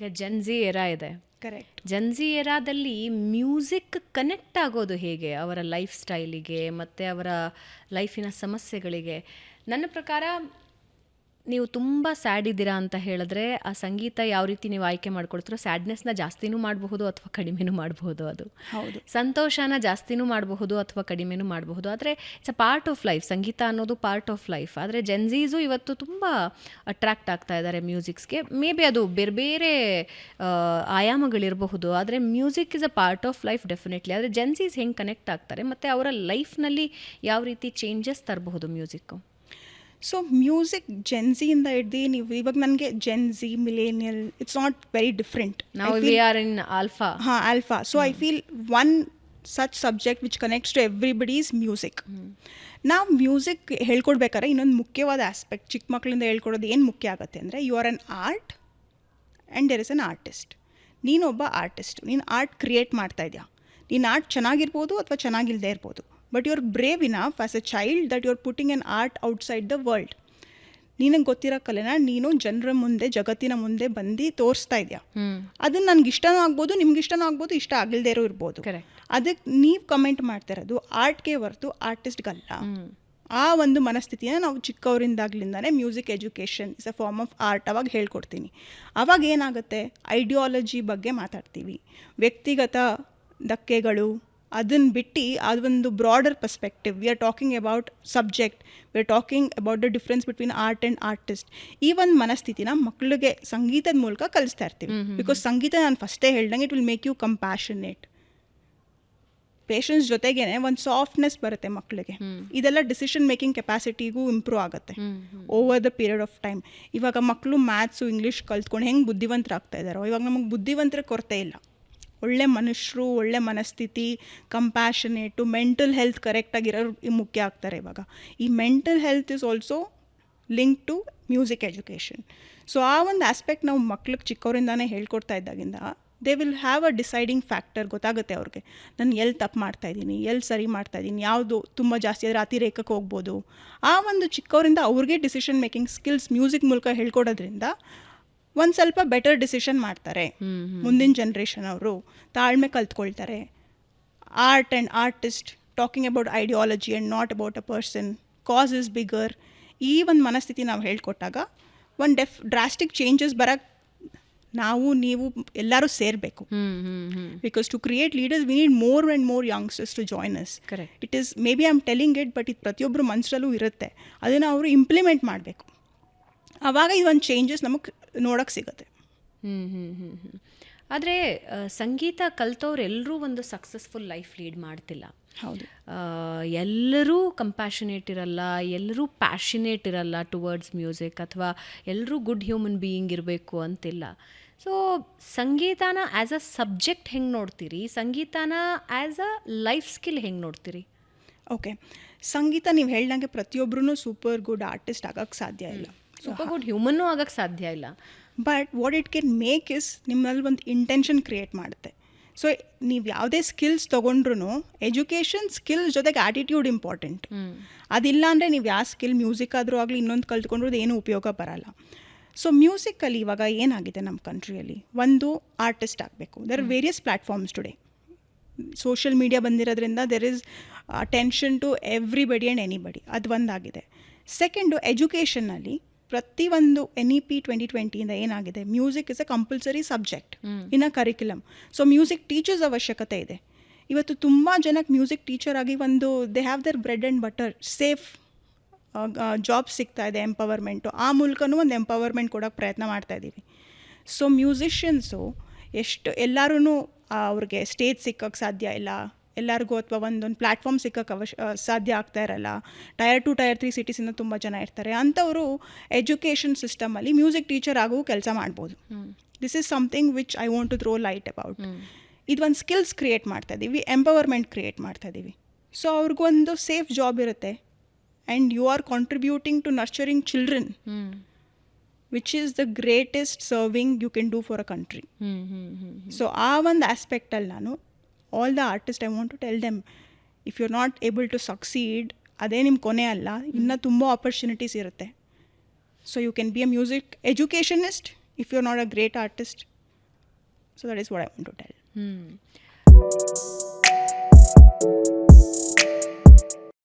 ಈಗ Gen Z era ಇದೆ. Correct Gen Z ಎರಾದಲ್ಲಿ ಮ್ಯೂಸಿಕ್ ಕನೆಕ್ಟ್ ಆಗೋದು ಹೇಗೆ? ಅವರ ಲೈಫ್ ಸ್ಟೈಲಿಗೆ ಮತ್ತು ಅವರ ಲೈಫಿನ ಸಮಸ್ಯೆಗಳಿಗೆ? ನನ್ನ ಪ್ರಕಾರ ನೀವು ತುಂಬ ಸ್ಯಾಡ್ ಇದ್ದೀರಾ ಅಂತ ಹೇಳಿದ್ರೆ ಆ ಸಂಗೀತ ಯಾವ ರೀತಿ ನೀವು ಆಯ್ಕೆ ಮಾಡ್ಕೊಳ್ತೀರೋ ಸ್ಯಾಡ್ನೆಸ್ನ ಜಾಸ್ತಿನೂ ಮಾಡಬಹುದು ಅಥವಾ ಕಡಿಮೆನೂ ಮಾಡಬಹುದು ಅದು. ಹೌದು. ಸಂತೋಷನ ಜಾಸ್ತಿನೂ ಮಾಡಬಹುದು ಅಥವಾ ಕಡಿಮೆನೂ ಮಾಡಬಹುದು. ಆದರೆ it's a part of life ಸಂಗೀತ ಅನ್ನೋದು ಪಾರ್ಟ್ ಆಫ್ ಲೈಫ್ ಆದರೆ ಜೆನ್ಝೀಸು ಇವತ್ತು ತುಂಬ ಅಟ್ರಾಕ್ಟ್ ಆಗ್ತಾ ಇದ್ದಾರೆ ಮ್ಯೂಸಿಕ್ಸ್ಗೆ ಮೇ ಬಿ ಅದು ಬೇರೆ ಬೇರೆ ಆಯಾಮಗಳಿರಬಹುದು ಆದರೆ music is a part of life definitely ಆದರೆ ಜೆನ್ಝೀಸ್ ಹೆಂಗೆ ಕನೆಕ್ಟ್ ಆಗ್ತಾರೆ ಮತ್ತು ಅವರ ಲೈಫ್ನಲ್ಲಿ ಯಾವ ರೀತಿ ಚೇಂಜಸ್ ತರಬಹುದು ಮ್ಯೂಸಿಕ್ಕು ಸೊ ಮ್ಯೂಸಿಕ್ ಜೆನ್ಸಿಯಿಂದ ಹಿಡ್ದು ನೀವು ಇವಾಗ ನನಗೆ Gen Z millennial it's not very different alpha ಹಾಂ alpha so I feel one such subject which connects to everybody's music ನಾವು ಮ್ಯೂಸಿಕ್ ಹೇಳ್ಕೊಡ್ಬೇಕಾದ್ರೆ ಇನ್ನೊಂದು ಮುಖ್ಯವಾದ ಆಸ್ಪೆಕ್ಟ್ ಚಿಕ್ಕ ಮಕ್ಕಳಿಂದ ಹೇಳ್ಕೊಡೋದು ಏನು ಮುಖ್ಯ ಆಗುತ್ತೆ ಅಂದರೆ you are an art and there is an artist ನೀನೊಬ್ಬ ಆರ್ಟಿಸ್ಟ್ ನೀನು ಆರ್ಟ್ ಕ್ರಿಯೇಟ್ ಮಾಡ್ತಾ ಇದೆಯಾ? ನೀನು ಆರ್ಟ್ ಚೆನ್ನಾಗಿರ್ಬೋದು ಅಥವಾ ಚೆನ್ನಾಗಿಲ್ಲದೆ ಇರ್ಬೋದು? But you are brave enough as a child that you are putting an art outside the world ನಿನಗೆ ಗೊತ್ತಿರೋ ಕಲೆನ ನೀನು ಜನರ ಮುಂದೆ ಜಗತ್ತಿನ ಮುಂದೆ ಬಂದು ತೋರಿಸ್ತಾ ಇದೆಯಾ? ಅದನ್ನ ನನಗೆ ಇಷ್ಟನೂ ಆಗ್ಬೋದು ನಿಮ್ಗೆ ಇಷ್ಟನೂ ಆಗ್ಬೋದು ಇಷ್ಟ ಆಗಿಲ್ದೇ ಇರೋ ಇರ್ಬೋದು. ಅದಕ್ಕೆ ನೀವು ಕಮೆಂಟ್ ಮಾಡ್ತಾ ಇರೋದು ಆರ್ಟ್ಗೆ ಹೊರತು ಆರ್ಟಿಸ್ಟ್ಗಲ್ಲ. ಆ ಒಂದು ಮನಸ್ಥಿತಿನ ನಾವು ಚಿಕ್ಕವರಿಂದಾಗ್ಲಿಂದಾನೇ music education is a form of art ಅವಾಗ ಹೇಳ್ಕೊಡ್ತೀನಿ. ಅವಾಗ ಏನಾಗುತ್ತೆ? ಐಡಿಯಾಲಜಿ ಬಗ್ಗೆ ಮಾತಾಡ್ತೀವಿ. ವ್ಯಕ್ತಿಗತ ಧಕ್ಕೆಗಳು ಅದನ್ನು ಬಿಟ್ಟು ಅದೊಂದು broader perspective we are talking about subject we are talking about the difference between art and artist ಈ ಒಂದು ಮನಸ್ಥಿತಿನ ಮಕ್ಕಳಿಗೆ ಸಂಗೀತದ ಮೂಲಕ ಕಲಿಸ್ತಾ ಇರ್ತೀವಿ. ಬಿಕಾಸ್ ಸಂಗೀತ ನಾನು ಫಸ್ಟೇ ಹೇಳ್ದಂಗೆ it will make you compassionate patience ಜೊತೆಗೇನೆ ಒಂದು ಸಾಫ್ಟ್ನೆಸ್ ಬರುತ್ತೆ ಮಕ್ಕಳಿಗೆ ಇದೆಲ್ಲ ಡಿಸಿಷನ್ ಮೇಕಿಂಗ್ ಕೆಪಾಸಿಟಿಗೂ ಇಂಪ್ರೂವ್ ಆಗುತ್ತೆ. Over the period of time ಇವಾಗ ಮಕ್ಕಳು ಮ್ಯಾಥ್ಸು ಇಂಗ್ಲೀಷ್ ಕಲ್ತ್ಕೊಂಡು ಹೆಂಗೆ ಬುದ್ಧಿವಂತರಾಗ್ತಾ ಇದ್ದಾರೋ ಇವಾಗ ನಮಗೆ ಬುದ್ಧಿವಂತರ ಕೊರತೆ ಇಲ್ಲ. ಒಳ್ಳೆ ಮನುಷ್ಯರು, ಒಳ್ಳೆ ಮನಸ್ಥಿತಿ ಕಂಪ್ಯಾಷನೇಟು ಮೆಂಟಲ್ ಹೆಲ್ತ್ ಕರೆಕ್ಟಾಗಿರೋರು ಮುಖ್ಯ ಆಗ್ತಾರೆ ಇವಾಗ. ಈ mental health is also link to music education so ಆ ಒಂದು ಆಸ್ಪೆಕ್ಟ್ ನಾವು ಮಕ್ಳಿಗೆ ಚಿಕ್ಕವರಿಂದಾನೇ ಹೇಳ್ಕೊಡ್ತಾ ಇದ್ದಾಗಿಂದ they will have a deciding factor ಗೊತ್ತಾಗುತ್ತೆ ಅವ್ರಿಗೆ. ನಾನು ಎಲ್ಲಿ ತಪ್ಪು ಮಾಡ್ತಾ ಇದ್ದೀನಿ ಎಲ್ಲಿ ಸರಿ ಮಾಡ್ತಾ ಇದ್ದೀನಿ, ಯಾವುದು ತುಂಬ ಜಾಸ್ತಿ ಆದರೆ ಅತಿರೇಕಕ್ಕೆ ಹೋಗ್ಬೋದು. ಆ ಒಂದು ಚಿಕ್ಕವರಿಂದ ಅವ್ರಿಗೆ ಡಿಸಿಷನ್ ಮೇಕಿಂಗ್ ಸ್ಕಿಲ್ಸ್ ಮ್ಯೂಸಿಕ್ ಮೂಲಕ ಹೇಳ್ಕೊಡೋದ್ರಿಂದ ಒಂದು ಸ್ವಲ್ಪ ಬೆಟರ್ ಡಿಸಿಷನ್ ಮಾಡ್ತಾರೆ. ಮುಂದಿನ ಜನ್ರೇಷನ್ ಅವರು ತಾಳ್ಮೆ ಕಲ್ತ್ಕೊಳ್ತಾರೆ. Art and artist talking about ideology and not about a person cause is bigger ಈ ಒಂದು ಮನಸ್ಥಿತಿ ನಾವು ಹೇಳ್ಕೊಟ್ಟಾಗ ಒಂದು ಡೆಫ್ ಡ್ರಾಸ್ಟಿಕ್ ಚೇಂಜಸ್ ಬರೋಕ್ಕೆ ನಾವು ನೀವು ಎಲ್ಲರೂ ಸೇರಬೇಕು. Because to create leaders we need more and more youngsters to join us correct it is may be I am telling it but ಇದು ಪ್ರತಿಯೊಬ್ಬರು ಮನಸ್ಸಲ್ಲೂ ಇರುತ್ತೆ. ಅದನ್ನು ಅವರು ಇಂಪ್ಲಿಮೆಂಟ್ ಮಾಡಬೇಕು. ಆವಾಗ ಈ ಒಂದು ಚೇಂಜಸ್ ನಮಗೆ ನೋಡೋಕ್ಕೆ ಸಿಗುತ್ತೆ. ಹ್ಮ್ ಹ್ಮ್ ಹ್ಮ್ ಹ್ಞೂ ಆದರೆ ಸಂಗೀತ ಕಲ್ತವ್ರು ಎಲ್ಲರೂ ಒಂದು ಸಕ್ಸಸ್ಫುಲ್ ಲೈಫ್ ಲೀಡ್ ಮಾಡ್ತಿಲ್ಲ. ಹೌದು. ಎಲ್ಲರೂ ಕಂಪ್ಯಾಷನೇಟ್ ಇರಲ್ಲ ಎಲ್ಲರೂ ಪ್ಯಾಷನೇಟ್ ಇರಲ್ಲ ಟುವರ್ಡ್ಸ್ ಮ್ಯೂಸಿಕ್ ಅಥವಾ ಎಲ್ಲರೂ ಗುಡ್ ಹ್ಯೂಮನ್ ಬೀಯಿಂಗ್ ಇರಬೇಕು ಅಂತಿಲ್ಲ. ಸೊ ಸಂಗೀತನ ಆ್ಯಸ್ ಅ ಸಬ್ಜೆಕ್ಟ್ ಹೆಂಗೆ ನೋಡ್ತೀರಿ? ಸಂಗೀತನ ಆ್ಯಸ್ ಅ ಲೈಫ್ ಸ್ಕಿಲ್ ಹೆಂಗೆ ನೋಡ್ತೀರಿ? ಓಕೆ ಸಂಗೀತ ನೀವು ಹೇಳ್ದಂಗೆ ಪ್ರತಿಯೊಬ್ಬರೂ ಸೂಪರ್ ಗುಡ್ ಆರ್ಟಿಸ್ಟ್ ಆಗೋಕ್ಕೆ ಸಾಧ್ಯ ಇಲ್ಲ. ಸೂಪರ್ ಗುಡ್ ಹ್ಯೂಮನ್ನು ಆಗಕ್ಕೆ ಸಾಧ್ಯ ಇಲ್ಲ. But what it can make is ನಿಮ್ಮಲ್ಲಿ ಒಂದು ಇಂಟೆನ್ಷನ್ ಕ್ರಿಯೇಟ್ ಮಾಡುತ್ತೆ. ಸೊ ನೀವು ಯಾವುದೇ ಸ್ಕಿಲ್ಸ್ ತೊಗೊಂಡ್ರು ಎಜುಕೇಷನ್ ಸ್ಕಿಲ್ಸ್ ಜೊತೆಗೆ ಆಟಿಟ್ಯೂಡ್ ಇಂಪಾರ್ಟೆಂಟ್ ಅದಿಲ್ಲ ಅಂದರೆ ನೀವು ಯಾವ ಸ್ಕಿಲ್ ಮ್ಯೂಸಿಕ್ ಆದರೂ ಆಗಲಿ ಇನ್ನೊಂದು ಕಲ್ತ್ಕೊಂಡ್ರು ಏನು ಉಪಯೋಗ ಬರಲ್ಲ. ಸೊ ಮ್ಯೂಸಿಕಲ್ಲಿ ಇವಾಗ ಏನಾಗಿದೆ ನಮ್ಮ ಕಂಟ್ರಿಯಲ್ಲಿ ಒಂದು ಆರ್ಟಿಸ್ಟ್ ಆಗಬೇಕು. There are various platforms today social media ಬಂದಿರೋದ್ರಿಂದ there is attention to everybody and anybody ಅದು ಒಂದಾಗಿದೆ. ಸೆಕೆಂಡು ಎಜುಕೇಷನ್ನಲ್ಲಿ ಪ್ರತಿಯೊಂದು ಎನ್ ಇ ಪಿ ಟ್ವೆಂಟಿ ಟ್ವೆಂಟಿಯಿಂದ ಏನಾಗಿದೆ? Music is a compulsory subject in a curriculum so music teachers ಅವಶ್ಯಕತೆ ಇದೆ. ಇವತ್ತು ತುಂಬ ಜನಕ್ಕೆ ಮ್ಯೂಸಿಕ್ ಟೀಚರ್ ಆಗಿ ಒಂದು they have their bread and butter safe job ಸಿಗ್ತಾ ಇದೆ ಎಂಪವರ್ಮೆಂಟು ಆ ಮೂಲಕನೂ ಒಂದು ಎಂಪವರ್ಮೆಂಟ್ ಕೊಡೋಕ್ಕೆ ಪ್ರಯತ್ನ ಮಾಡ್ತಾ ಇದ್ದೀವಿ ಸೊ ಮ್ಯೂಸಿಷಿಯನ್ಸು ಎಷ್ಟು ಎಲ್ಲರೂ ಅವ್ರಿಗೆ ಸ್ಟೇಜ್ ಸಿಕ್ಕೋಕ್ಕೆ ಸಾಧ್ಯ ಇಲ್ಲ. ಎಲ್ಲರಿಗೂ ಅಥವಾ ಒಂದೊಂದು ಪ್ಲ್ಯಾಟ್ಫಾರ್ಮ್ ಸಿಕ್ಕಕ್ಕೆ ಅವಶ್ಯ ಸಾಧ್ಯ ಆಗ್ತಾ ಇರಲ್ಲ. ಟಯರ್ ಟು ಟಯರ್ ತ್ರೀ ಸಿಟೀಸಿಂದ ತುಂಬ ಜನ ಇರ್ತಾರೆ. ಅಂಥವರು ಎಜುಕೇಷನ್ ಸಿಸ್ಟಮಲ್ಲಿ ಮ್ಯೂಸಿಕ್ ಟೀಚರ್ ಆಗೋ ಕೆಲಸ ಮಾಡ್ಬೋದು. This is something which I want to throw light about ಇದು ಒಂದು ಸ್ಕಿಲ್ಸ್ ಕ್ರಿಯೇಟ್ ಮಾಡ್ತಾ ಇದ್ದೀವಿ ಎಂಪವರ್ಮೆಂಟ್ ಕ್ರಿಯೇಟ್ ಮಾಡ್ತಾ ಇದ್ದೀವಿ ಸೊ ಅವ್ರಿಗೊಂದು ಸೇಫ್ ಜಾಬ್ ಇರುತ್ತೆ. And you are contributing to nurturing children which is the greatest serving you can do for a country so ಆ ಒಂದು ಆಸ್ಪೆಕ್ಟಲ್ಲಿ ನಾನು all the artists i want to tell them if you are not able to succeed ಅದೇ ನಿಮ್ಮ ಕೊನೆ ಅಲ್ಲ ಇನ್ನೂ ತುಂಬ ಆಪರ್ಚುನಿಟೀಸ್ ಇರುತ್ತೆ so you can be a music educationist if you are not a great artist so that is what I want to tell